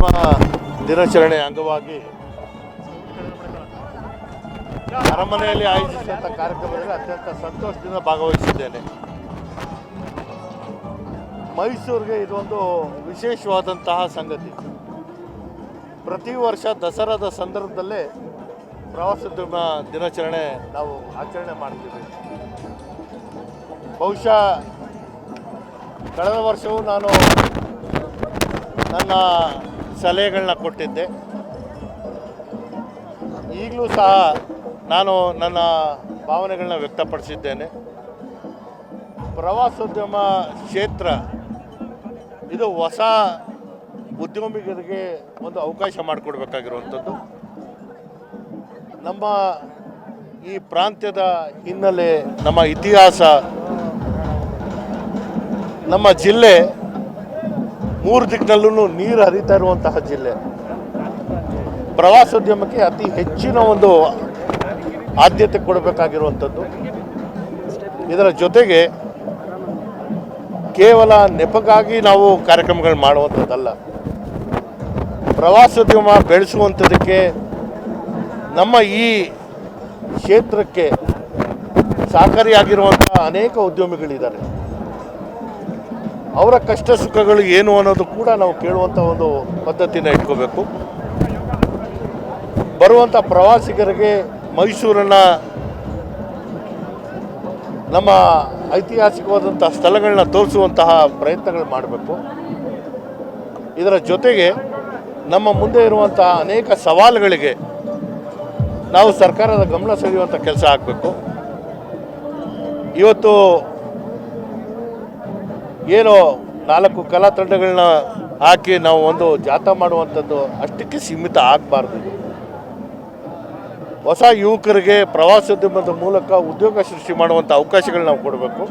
ಪ್ರವಾಸೋದ್ಯಮ ದಿನಾಚರಣೆ ಅಂಗವಾಗಿ ಅರಮನೆಯಲ್ಲಿ ಆಯೋಜಿಸಿದಂಥ ಕಾರ್ಯಕ್ರಮದಲ್ಲಿ ಅತ್ಯಂತ ಸಂತೋಷದಿಂದ ಭಾಗವಹಿಸಿದ್ದೇನೆ. ಮೈಸೂರಿಗೆ ಇದೊಂದು ವಿಶೇಷವಾದಂತಹ ಸಂಗತಿ. ಪ್ರತಿ ವರ್ಷ ದಸರಾದ ಸಂದರ್ಭದಲ್ಲೇ ಪ್ರವಾಸೋದ್ಯಮ ದಿನಾಚರಣೆ ನಾವು ಆಚರಣೆ ಮಾಡ್ತೀವಿ. ಬಹುಶಃ ಕಳೆದ ವರ್ಷವೂ ನಾನು ನನ್ನ ಸಲಹೆಗಳನ್ನ ಕೊಟ್ಟಿದ್ದೆ. ಈಗಲೂ ಸಹ ನಾನು ನನ್ನ ಭಾವನೆಗಳನ್ನ ವ್ಯಕ್ತಪಡಿಸಿದ್ದೇನೆ. ಪ್ರವಾಸೋದ್ಯಮ ಕ್ಷೇತ್ರ, ಇದು ಹೊಸ ಉದ್ಯಮಿಗರಿಗೆ ಒಂದು ಅವಕಾಶ ಮಾಡಿಕೊಡ್ಬೇಕಾಗಿರುವಂಥದ್ದು. ನಮ್ಮ ಈ ಪ್ರಾಂತ್ಯದ ಹಿನ್ನೆಲೆ, ನಮ್ಮ ಇತಿಹಾಸ, ನಮ್ಮ ಜಿಲ್ಲೆ ಮೂರು ದಿಕ್ಕಿನಲ್ಲೂ ನೀರು ಹರಿತಾ ಇರುವಂತಹ ಜಿಲ್ಲೆ. ಪ್ರವಾಸೋದ್ಯಮಕ್ಕೆ ಅತಿ ಹೆಚ್ಚಿನ ಒಂದು ಆದ್ಯತೆ ಕೊಡಬೇಕಾಗಿರುವಂಥದ್ದು. ಇದರ ಜೊತೆಗೆ ಕೇವಲ ನೆಪಕ್ಕಾಗಿ ನಾವು ಕಾರ್ಯಕ್ರಮಗಳು ಮಾಡುವಂಥದ್ದಲ್ಲ. ಪ್ರವಾಸೋದ್ಯಮ ಬೆಳೆಸುವಂಥದ್ದಕ್ಕೆ ನಮ್ಮ ಈ ಕ್ಷೇತ್ರಕ್ಕೆ ಸಹಕಾರಿಯಾಗಿರುವಂಥ ಅನೇಕ ಉದ್ಯಮಿಗಳಿದ್ದಾರೆ. ಅವರ ಕಷ್ಟ ಸುಖಗಳು ಏನು ಅನ್ನೋದು ಕೂಡ ನಾವು ಕೇಳುವಂಥ ಒಂದು ಪದ್ಧತಿನ ಇಟ್ಕೋಬೇಕು. ಬರುವಂಥ ಪ್ರವಾಸಿಗರಿಗೆ ಮೈಸೂರನ್ನು ನಮ್ಮ ಐತಿಹಾಸಿಕವಾದಂಥ ಸ್ಥಳಗಳನ್ನ ತೋರಿಸುವಂತಹ ಪ್ರಯತ್ನಗಳು ಮಾಡಬೇಕು. ಇದರ ಜೊತೆಗೆ ನಮ್ಮ ಮುಂದೆ ಇರುವಂತಹ ಅನೇಕ ಸವಾಲುಗಳಿಗೆ ನಾವು ಸರ್ಕಾರದ ಗಮನ ಸೆಳೆಯುವಂಥ ಕೆಲಸ ಆಗಬೇಕು. ಇವತ್ತು ಏನು ನಾಲ್ಕು ಕಲಾ ತಂಡಗಳನ್ನ ಹಾಕಿ ನಾವು ಒಂದು ಜಾಥಾ ಮಾಡುವಂಥದ್ದು ಅಷ್ಟಕ್ಕೆ ಸೀಮಿತ ಆಗಬಾರ್ದು. ಹೊಸ ಯುವಕರಿಗೆ ಪ್ರವಾಸೋದ್ಯಮದ ಮೂಲಕ ಉದ್ಯೋಗ ಸೃಷ್ಟಿ ಮಾಡುವಂಥ ಅವಕಾಶಗಳನ್ನ ನಾವು ಕೊಡಬೇಕು.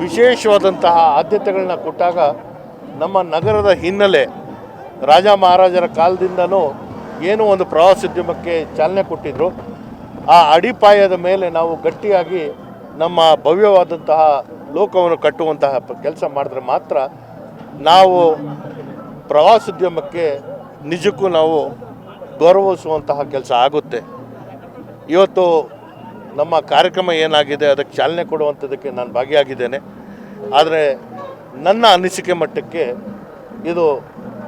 ವಿಶೇಷವಾದಂತಹ ಆದ್ಯತೆಗಳನ್ನ ಕೊಟ್ಟಾಗ ನಮ್ಮ ನಗರದ ಹಿನ್ನೆಲೆ ರಾಜ ಮಹಾರಾಜರ ಕಾಲದಿಂದನೂ ಏನು ಒಂದು ಪ್ರವಾಸೋದ್ಯಮಕ್ಕೆ ಚಾಲನೆ ಕೊಟ್ಟಿದ್ರು. ಆ ಅಡಿಪಾಯದ ಮೇಲೆ ನಾವು ಗಟ್ಟಿಯಾಗಿ ನಮ್ಮ ಭವ್ಯವಾದಂತಹ ಲೋಕವನ್ನು ಕಟ್ಟುವಂತಹ ಕೆಲಸ ಮಾಡಿದ್ರೆ ಮಾತ್ರ ನಾವು ಪ್ರವಾಸೋದ್ಯಮಕ್ಕೆ ನಿಜಕ್ಕೂ ನಾವು ಗೌರವಿಸುವಂತಹ ಕೆಲಸ ಆಗುತ್ತೆ. ಇವತ್ತು ನಮ್ಮ ಕಾರ್ಯಕ್ರಮ ಏನಾಗಿದೆ, ಅದಕ್ಕೆ ಚಾಲನೆ ಕೊಡುವಂಥದ್ದಕ್ಕೆ ನಾನು ಭಾಗಿಯಾಗಿದ್ದೇನೆ. ಆದರೆ ನನ್ನ ಅನಿಸಿಕೆ ಮಟ್ಟಕ್ಕೆ ಇದು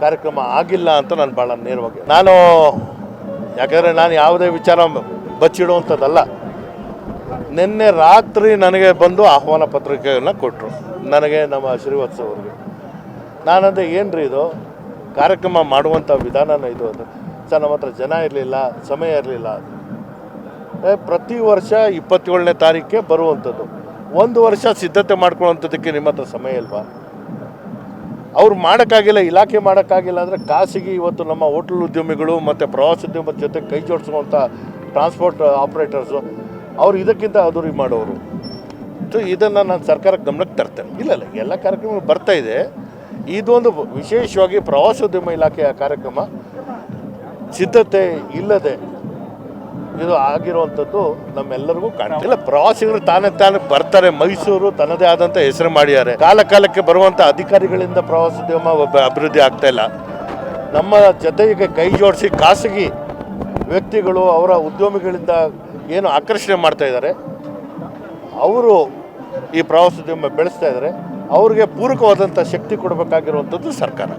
ಕಾರ್ಯಕ್ರಮ ಆಗಿಲ್ಲ ಅಂತ ನಾನು ಭಾಳ ನೇರವಾಗಿ ನಾನು ಯಾಕಂದರೆ ನಾನು ಯಾವುದೇ ವಿಚಾರ ಬಚ್ಚಿಡುವಂಥದ್ದಲ್ಲ. ನಿನ್ನೆ ರಾತ್ರಿ ನನಗೆ ಬಂದು ಆಹ್ವಾನ ಪತ್ರಿಕೆಯನ್ನು ಕೊಟ್ಟರು ನನಗೆ ನಮ್ಮ ಶ್ರೀವತ್ಸ ಅವ್ರಿಗೆ ನಾನಂದೆ ಏನು ರೀ ಇದು? ಕಾರ್ಯಕ್ರಮ ಮಾಡುವಂಥ ವಿಧಾನನ ಇದು ಅದು. ಸರ್, ನಮ್ಮ ಹತ್ರ ಜನ ಇರಲಿಲ್ಲ, ಸಮಯ ಇರಲಿಲ್ಲ. ಪ್ರತಿ ವರ್ಷ ಇಪ್ಪತ್ತೇಳನೇ ತಾರೀಕಿಗೆ ಬರುವಂಥದ್ದು. ಒಂದು ವರ್ಷ ಸಿದ್ಧತೆ ಮಾಡ್ಕೊಳ್ಳುವಂಥದ್ದಕ್ಕೆ ನಿಮ್ಮ ಹತ್ರ ಸಮಯ ಇಲ್ವಾ? ಅವ್ರು ಮಾಡೋಕ್ಕಾಗಿಲ್ಲ, ಇಲಾಖೆ ಮಾಡೋಕ್ಕಾಗಿಲ್ಲ ಅಂದರೆ ಖಾಸಗಿ ಇವತ್ತು ನಮ್ಮ ಹೋಟೆಲ್ ಉದ್ಯಮಿಗಳು ಮತ್ತು ಪ್ರವಾಸೋದ್ಯಮದ ಜೊತೆ ಕೈ ಜೋಡಿಸುವಂಥ ಟ್ರಾನ್ಸ್ಪೋರ್ಟ್ ಆಪ್ರೇಟರ್ಸು ಅವ್ರು ಇದಕ್ಕಿಂತ ಅದುರಿ ಮಾಡೋರು. ಸೊ ಇದನ್ನು ನಾನು ಸರ್ಕಾರಕ್ಕೆ ಗಮನಕ್ಕೆ ತರ್ತೇನೆ. ಇಲ್ಲ ಇಲ್ಲ, ಎಲ್ಲ ಕಾರ್ಯಕ್ರಮಗಳು ಬರ್ತಾ ಇದೆ. ಇದೊಂದು ವಿಶೇಷವಾಗಿ ಪ್ರವಾಸೋದ್ಯಮ ಇಲಾಖೆಯ ಕಾರ್ಯಕ್ರಮ. ಸಿದ್ಧತೆ ಇಲ್ಲದೆ ಇದು ಆಗಿರುವಂಥದ್ದು ನಮ್ಮೆಲ್ಲರಿಗೂ ಕಾಣ್ತಿಲ್ಲ. ಪ್ರವಾಸಿಗರು ತಾನೇ ತಾನೇ ಬರ್ತಾರೆ. ಮೈಸೂರು ತನ್ನದೇ ಆದಂಥ ಹೆಸರು ಮಾಡಿದ್ದಾರೆ. ಕಾಲ ಕಾಲಕ್ಕೆ ಬರುವಂಥ ಅಧಿಕಾರಿಗಳಿಂದ ಪ್ರವಾಸೋದ್ಯಮ ಅಭಿವೃದ್ಧಿ ಆಗ್ತಾ ಇಲ್ಲ. ನಮ್ಮ ಜೊತೆಗೆ ಕೈ ಜೋಡಿಸಿ ಖಾಸಗಿ ವ್ಯಕ್ತಿಗಳು, ಅವರ ಉದ್ಯಮಿಗಳಿಂದ ಏನು ಆಕರ್ಷಣೆ ಮಾಡ್ತಾ ಇದ್ದಾರೆ. ಅವರು ಈ ಪ್ರವಾಸೋದ್ಯಮ ಬೆಳೆಸ್ತಾ ಇದ್ದಾರೆ. ಅವ್ರಿಗೆ ಪೂರಕವಾದಂಥ ಶಕ್ತಿ ಕೊಡಬೇಕಾಗಿರುವಂಥದ್ದು ಸರ್ಕಾರ.